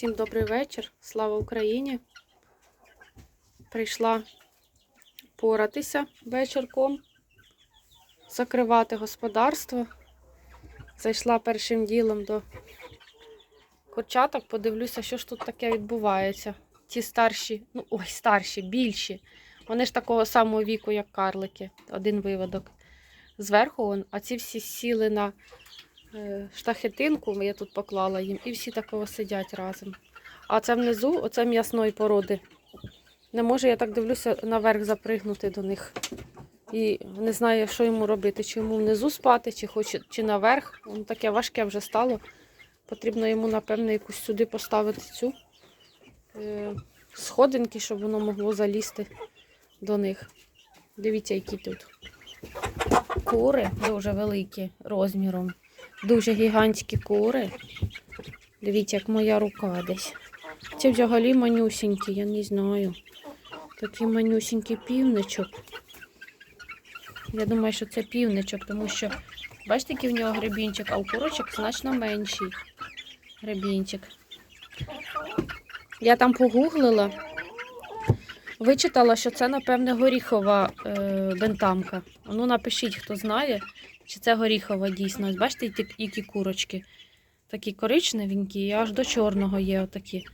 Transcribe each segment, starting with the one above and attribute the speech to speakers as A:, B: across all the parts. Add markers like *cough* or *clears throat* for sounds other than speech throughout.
A: Всім добрий вечір. Слава Україні. Прийшла поратися вечірком, закривати господарство. Зайшла першим ділом до курчаток, подивлюся, що ж тут таке відбувається. Ті старші, ну ой, старші, більші. Вони ж такого самого віку, як карлики, один виводок. Зверху, а ці всі сіли на штахетинку, я тут поклала їм, і всі такого сидять разом. А це внизу, оце м'ясної породи. Не може, я так дивлюся, наверх запригнути до них. І не знаю, що йому робити, чи йому внизу спати, чи хоче, чи наверх. Воно таке важке вже стало. Потрібно йому, напевно, якусь сюди поставити цю е, сходинки, щоб воно могло залізти до них. Дивіться, які тут кури дуже великі розміром. Дуже гігантські кури. Дивіться, як моя рука десь. Це взагалі манюсінькі, я не знаю. Такий манюсінький півничок. Я думаю, що це півничок, тому що бачите, який в нього гребінчик, а у курочок значно менший гребінчик. Я там погуглила, вичитала, що це, напевне, горіхова е, бентамка. Ну, напишіть, хто знає, чи це горіхова дійсно. Ось Бачите, які, курочки. Такі коричневенькі, і аж до чорного є отакі.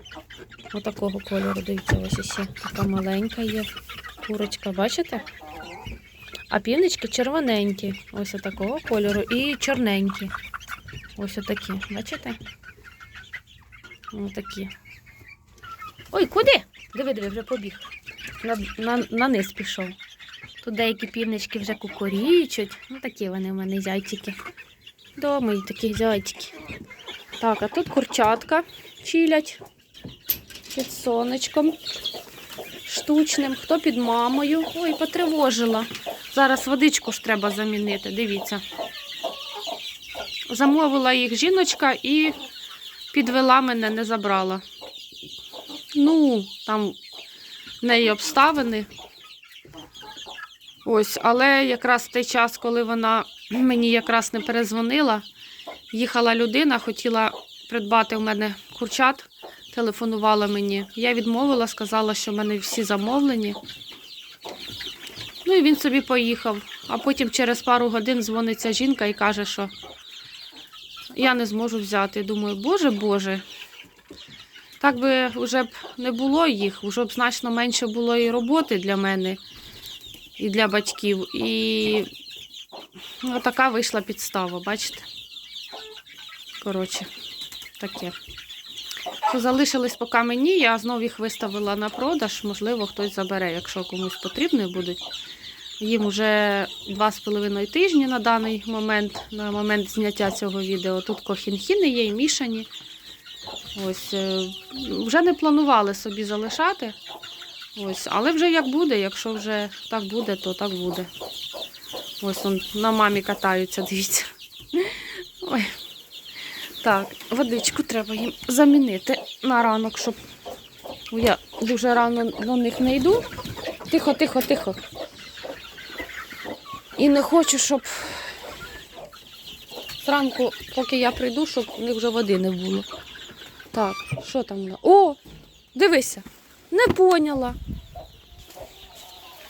A: Отакого кольору, дивіться, ось усі. Така маленька є курочка, бачите? А півнички червоненькі, ось такого кольору, і чорненькі. Ось отакі, бачите? Отакі. Ой, куди? Диви, диви, вже побіг. На, на, на низ пішов. Тут деякі півнички вже кукурічуть. Ну, такі вони в мене зайчики. Дома і такі зайчики. Так, а тут курчатка чилять під сонечком штучним. Хто під мамою? Ой, потривожила. Зараз водичку ж треба замінити, дивіться. Замовила їх жіночка і підвела мене, не забрала. Ну, там в неї обставини. Ось, але якраз в той час, коли вона *clears throat* мені якраз не перезвонила, їхала людина, хотіла придбати в мене курчат, телефонувала мені. Я відмовила, сказала, що в мене всі замовлені. Ну і він собі поїхав. А потім через пару годин дзвониться жінка і каже, що я не зможу взяти. Думаю, боже Боже. Так би вже б не було їх, вже б значно менше було і роботи для мене, і для батьків. І ну, така вийшла підстава, бачите? Коротше, таке. Що залишились поки мені, я знов їх виставила на продаж, можливо, хтось забере, якщо комусь потрібні будуть. Їм вже два з половиною тижні на даний момент, на момент зняття цього відео. Тут кохінхіни є і мішані. Ось, е, вже не планували собі залишати. Ось, але вже як буде, якщо вже так буде, то так буде. Ось он на мамі катаються, дивіться. Ой. Так, водичку треба їм замінити на ранок, щоб я дуже рано до них не йду. Тихо, тихо, тихо. І не хочу, щоб зранку, поки я прийду, щоб в них вже води не було. Так, що там? О, дивися, не поняла.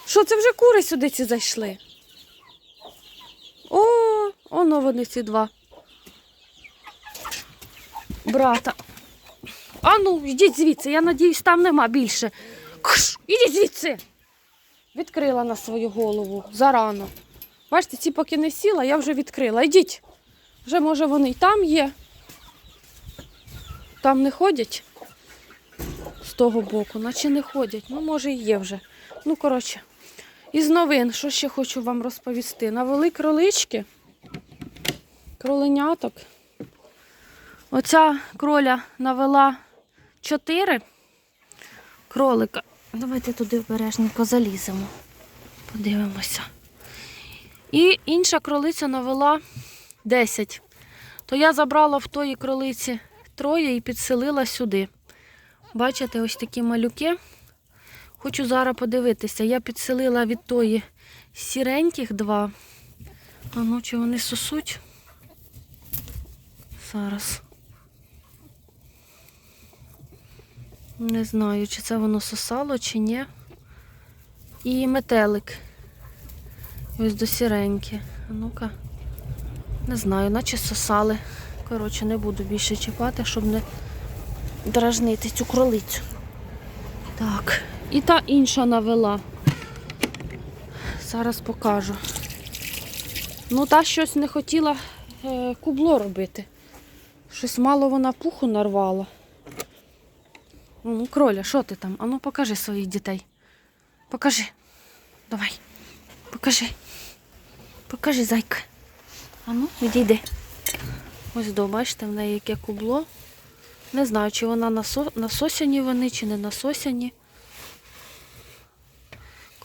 A: Що це вже кури сюди ці зайшли? О, оно вони ці два. Брата. А ну, йдіть звідси, я надіюсь, там нема більше. Кш, ідіть звідси. Відкрила на свою голову зарано. Бачите, ці поки не сіла, я вже відкрила. Йдіть. Вже, може, вони й там є. Там не ходять того боку, наче не ходять. Ну, може, і є вже. Ну, коротше, із новин, що ще хочу вам розповісти. Навели кролички, кроленяток. Оця кроля навела чотири кролика. Давайте туди обережненько заліземо. Подивимося. І інша кролиця навела 10. То я забрала в тої кролиці троє і підселила сюди. Бачите, ось такі малюки. Хочу зараз подивитися. Я підселила від тої сіреньких два. А ну, чи вони сосуть? Зараз. Не знаю, чи це воно сосало, чи ні. І метелик. Ось до сіреньки. А ну-ка. Не знаю, наче сосали. Коротше, не буду більше чіпати, щоб не дражнити цю кролицю. Так. І та інша навела. Зараз покажу. Ну, та щось не хотіла е, кубло робити. Щось мало вона пуху нарвала. Ну, кроля, що ти там? Ану, покажи своїх дітей. Покажи. Давай. Покажи. Покажи, зайка. Ану, відійди. Ось до, бачите, в неї яке кубло. Не знаю, чи вона насо... насосяні вони, чи не насосяні.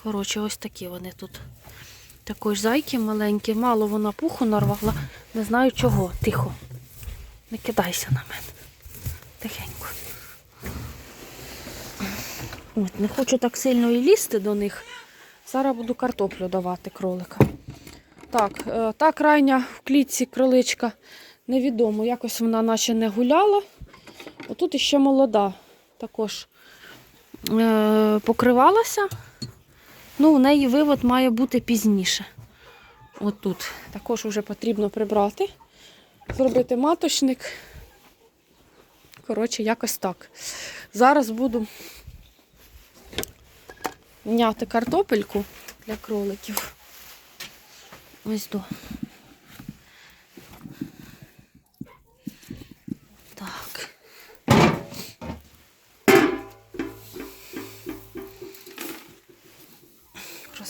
A: Коротше, ось такі вони тут. Також зайки маленькі, мало вона пуху нарвала. Не знаю чого. Тихо. Не кидайся на мене. Тихенько. От, не хочу так сильно і лізти до них. Зараз буду картоплю давати кролика. Так, е, та крайня в клітці кроличка. Невідомо, якось вона наче не гуляла. Отут іще молода також е, покривалася. Ну, у неї вивод має бути пізніше. От тут. Також вже потрібно прибрати, зробити маточник. Коротше, якось так. Зараз буду міняти картопельку для кроликів. Ось до.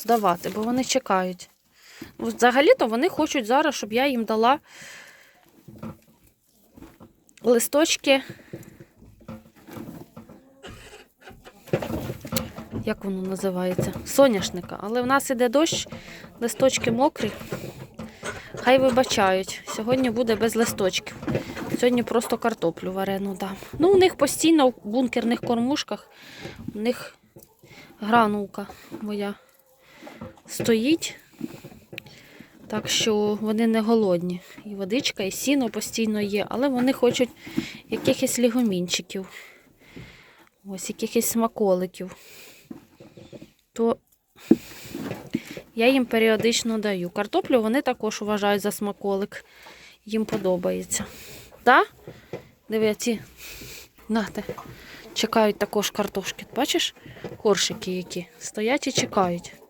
A: Роздавати, бо вони чекають. Ну, Взагалі-то вони хочуть зараз, щоб я їм дала листочки. Як воно називається? Соняшника. Але в нас іде дощ, листочки мокрі. Хай вибачають. Сьогодні буде без листочків. Сьогодні просто картоплю варену дам. Ну, у них постійно в бункерних кормушках, у них гранулка моя стоїть. Так що вони не голодні. І водичка, і сіно постійно є, але вони хочуть якихось лігомінчиків. Ось якихось смаколиків. То я їм періодично даю. Картоплю вони також вважають за смаколик. Їм подобається. Так? Диви, ці нате. Чекають також картошки. Бачиш, коршики які стоять і чекають.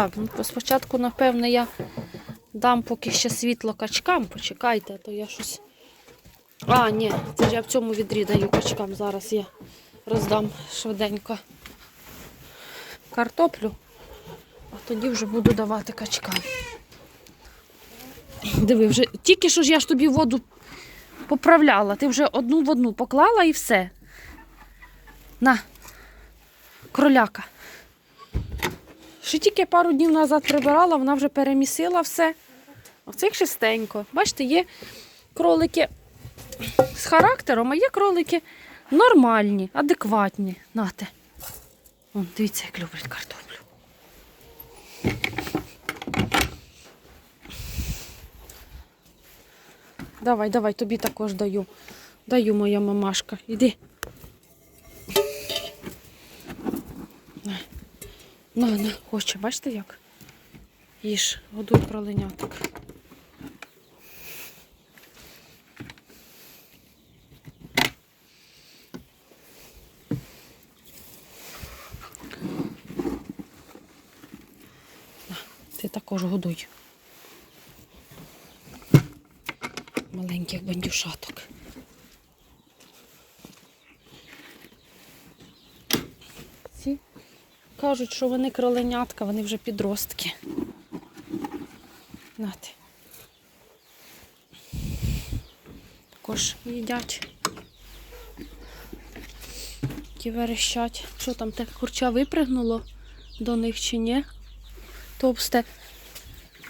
A: Так, ну спочатку, напевне, я дам поки ще світло качкам. Почекайте, а то я щось. А, ні, це ж я в цьому відрі даю качкам. Зараз я роздам швиденько картоплю, а тоді вже буду давати качкам. Диви, вже тільки що ж я ж тобі воду поправляла. Ти вже одну в одну поклала і все. На, кроляка. Ще тільки пару днів назад прибирала, вона вже перемісила все. В чистенько. Бачите, є кролики з характером, а є кролики нормальні, адекватні. Нате. Вон, дивіться, як люблять картоплю. Давай, давай, тобі також даю. Даю моя мамашка. Іди. На, на, хоче, бачите як? Їж, годуй кроленяток. На, Ти також годуй. Маленьких бандюшаток. Кажуть, що вони кроленятка, вони вже підростки. Нати. Також їдять. Ті верещать. Що там, те курча випригнуло до них чи ні? Товсте.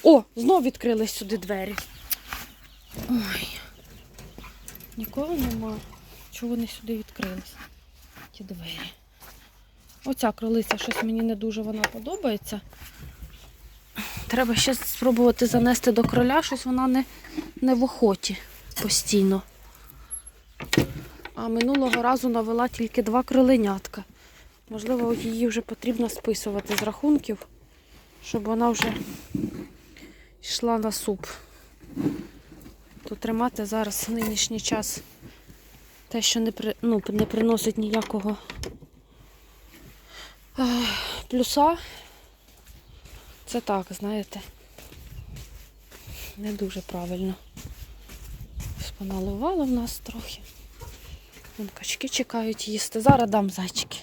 A: О, знов відкрились сюди двері. Ой. Нікого нема. Чого вони сюди відкрились? Ті двері. Оця кролиця щось мені не дуже вона подобається. Треба ще спробувати занести до кроля, щось вона не, не в охоті постійно. А минулого разу навела тільки два кроленятка. Можливо, її вже потрібно списувати з рахунків, щоб вона вже йшла на суп. То тримати зараз в нинішній час те, що не, при, ну, не приносить ніякого плюса. Це так, знаєте, не дуже правильно. Споналувало в нас трохи. Вон качки чекають їсти. Зараз дам зайчики.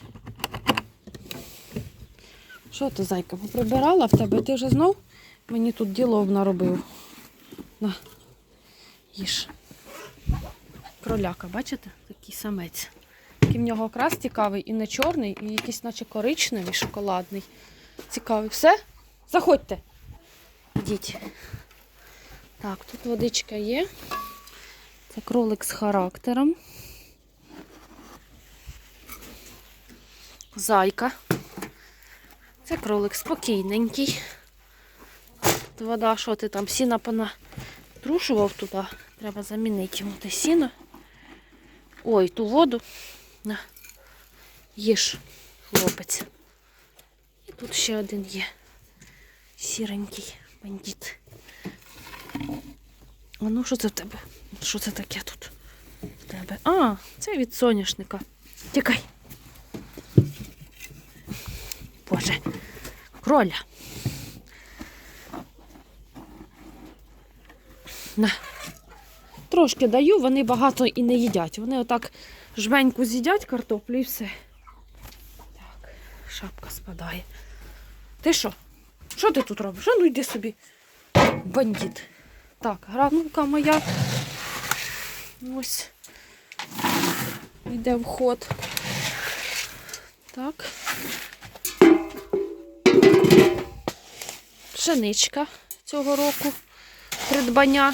A: Що ти, зайка, поприбирала в тебе? Ти вже знов мені тут діло наробив. На, їж. Кроляка, бачите? Такий самець. Такий в нього окрас цікавий і не чорний, і якийсь наче коричневий, шоколадний. Цікавий. Все? Заходьте. Йдіть. Так, тут водичка є. Це кролик з характером. Зайка. Це кролик спокійненький. От Вода, що ти там сіна понатрушував туди. Треба замінити йому те сіно. Ой, ту воду. На. Їж, хлопець. І тут ще один є. Сіренький бандит. А ну що це в тебе? Що це таке тут? В тебе? А, це від соняшника. Тікай. Боже, кроля. На. Трошки даю, вони багато і не їдять. Вони отак жменьку з'їдять картоплю і все. Так, шапка спадає. Ти що? Що ти тут робиш? Ну йди собі. Бандит. Так, гранулка моя. Ось. Йде в ход. Так. Пшеничка цього року. Придбання.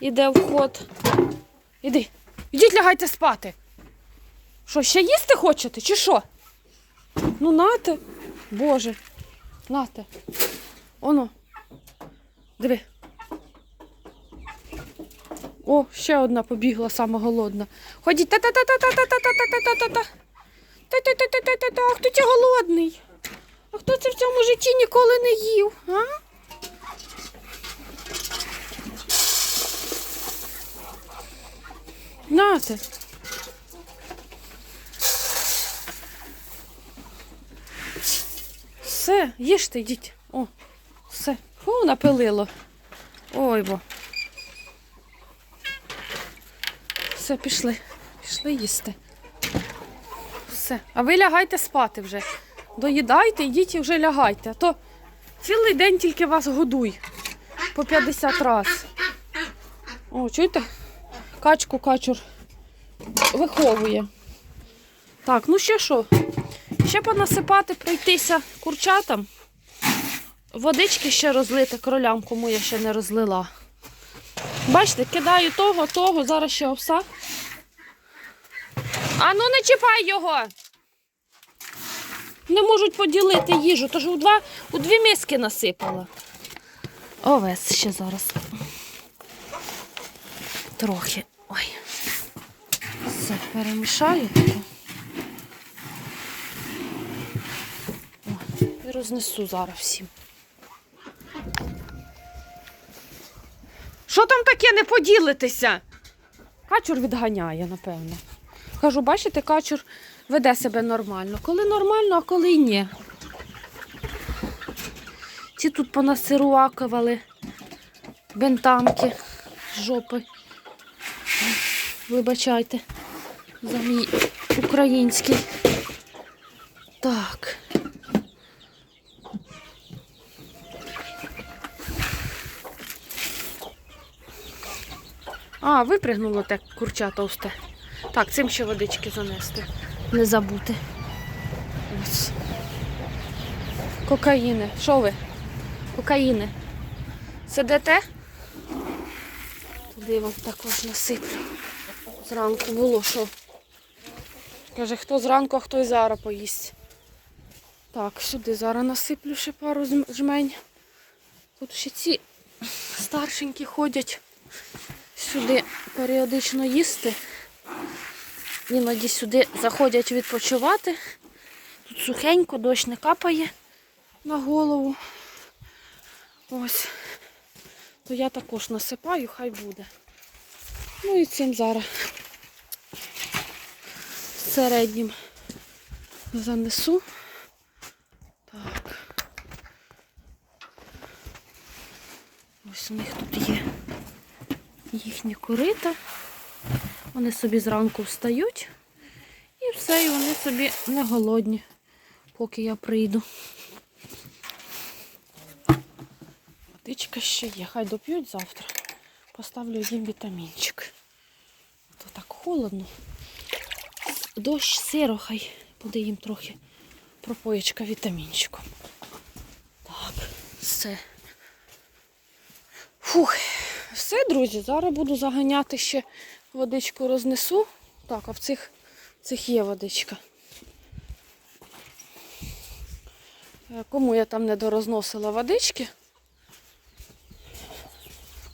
A: Іде в ход. Іди. Ідіть лягайте спати. Що, ще їсти хочете, чи що? Ну, нате. Боже. Нате. Оно. Диви. О, ще одна побігла, сама голодна. Ходіть. Та-та-та-та-та-та-та-та-та-та-та-та. Та-та-та-та-та-та-та. Хто це голодний? А хто це в цьому житті ніколи не їв? А? Нате. Все, їжте, йдіть. О, все. Фу, напилило. Ой бо. Все, пішли. Пішли їсти. Все. А ви лягайте спати вже. Доїдайте, йдіть і вже лягайте. А то цілий день тільки вас годуй. По 50 раз. О, чуєте? Качку качур виховує. Так, ну ще що? Ще понасипати, пройтися курчатам. Водички ще розлити кролям, кому я ще не розлила. Бачите, кидаю того, того, зараз ще овса. А ну не чіпай його! Не можуть поділити їжу, тож у, два, у дві миски насипала. Овес ще зараз. Трохи. Все, перемішаю. О, І рознесу зараз всім. Що там таке не поділитися? Качур відганяє, напевно. Кажу, бачите, качур веде себе нормально. Коли нормально, а коли й ні. Ці тут понасирувакували бентамки з жопи. Вибачайте за мій український. Так. А, випригнуло те курча товсте. Так, цим ще водички занести. не забути. Ось. Кокаїни. Що ви? Кокаїни. Сидите? Туди вам також насиплю. Зранку було що. Каже, хто зранку, а хто і зараз поїсть. Так, сюди зараз насиплю ще пару жмень. Тут ще ці старшенькі ходять сюди періодично їсти. Іноді сюди заходять відпочивати. Тут сухенько, дощ не капає на голову. Ось. То я також насипаю, хай буде. Ну і цим зараз середнім занесу. Так. Ось у них тут є їхні корита. Вони собі зранку встають і все, і вони собі не голодні, поки я прийду. Водичка ще є, хай доп'ють завтра. Поставлю їм вітамінчик. То так холодно. Дощ сиро, хай буде їм трохи пропоєчка вітамінчиком. Так, все. Фух, все, друзі, зараз буду заганяти ще водичку рознесу. Так, а в цих, в цих є водичка. Е, Кому я там не дорозносила водички?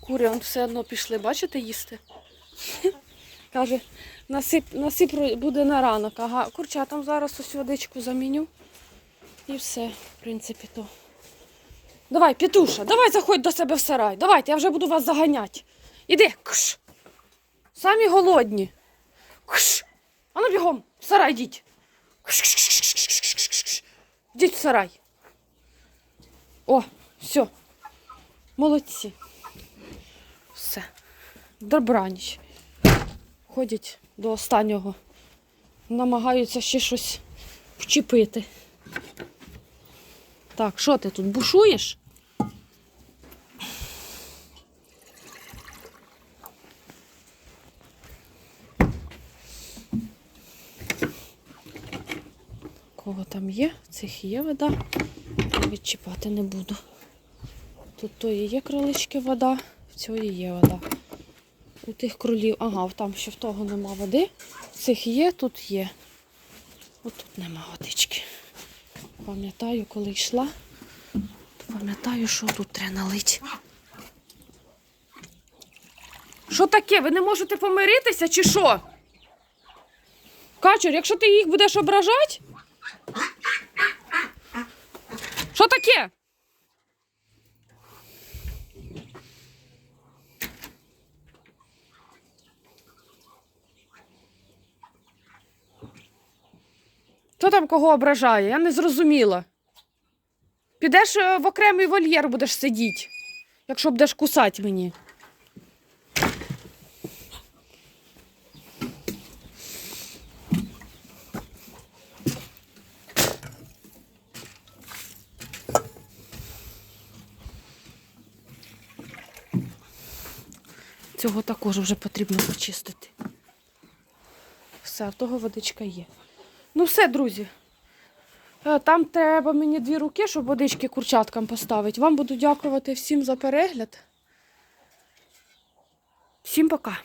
A: Кури он все одно пішли, бачите, їсти. *laughs* Каже, насип, насип буде на ранок. Ага, курчатам зараз ось водичку заміню. І все, в принципі, то. Давай, Петуша, давай заходь до себе в сарай. Давайте, я вже буду вас заганяти. Іди, кш. Самі голодні. Кш. А ну бігом, в сарай йдіть. Йдіть в сарай. О, все. Молодці. Все. Добраніч. Ходять до останнього. Намагаються ще щось вчепити. Так, що ти тут бушуєш? Кого там є? Цих є вода. Відчіпати не буду. Тут тої є кролички вода, в цієї є вода. У тих кролів, ага, там ще в того нема води. Цих є, тут є. От тут нема водички. Пам'ятаю, коли йшла, пам'ятаю, що тут треба налити. Що таке? Ви не можете помиритися чи що? Качур, якщо ти їх будеш ображати? Що таке? Хто там кого ображає? Я не зрозуміла. Підеш е, в окремий вольєр будеш сидіти, якщо будеш кусати мені. Цього також вже потрібно почистити. Все, в того водичка є. Ну все, друзі. Е, Там треба мені дві руки, щоб водички курчаткам поставити. Вам буду дякувати всім за перегляд. Всім пока.